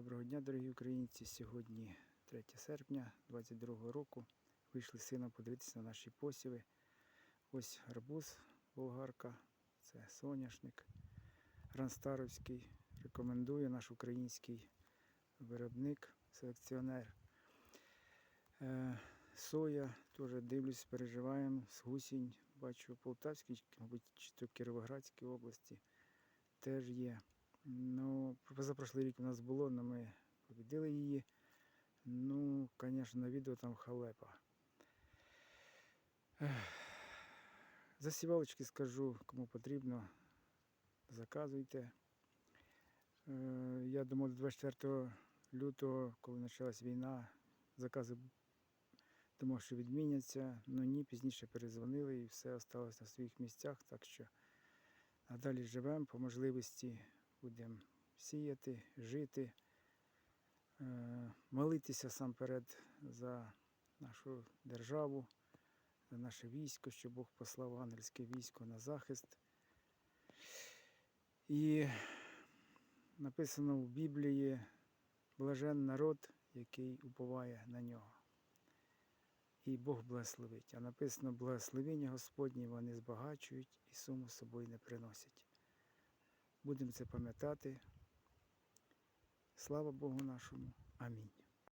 Доброго дня, дорогі українці. Сьогодні 3 серпня 22 року. Вийшли з сином подивитися на наші посіви. Ось гарбуз болгарка, це соняшник. Ранстаровський. Рекомендую наш український виробник, селекціонер. Е, соя, теж дивлюсь, переживаємо. З гусінь, бачу, Полтавській, мабуть, чи то Кіровоградській області теж є. Ну, позапрошлий рік у нас було, але ми побідили її. Ну, звісно, на відео там халепа. Засівалочки скажу, кому потрібно, заказуйте. Е, Я думав, до 24 лютого, коли почалась війна, закази думав, що відміняться. Ну ні, пізніше перезвонили і все осталось на своїх місцях. Так що надалі живемо по можливості будемо сіяти, жити, е, молитися сам перед за нашу державу, за наше військо, що Бог послав ангельське військо на захист. І написано в Біблії блажен народ, який уповає на нього. І Бог благословить. А написано благословення Господні вони збагачують і суму собою не приносять. Будемо це пам'ятати. Слава Богу нашому. Амінь.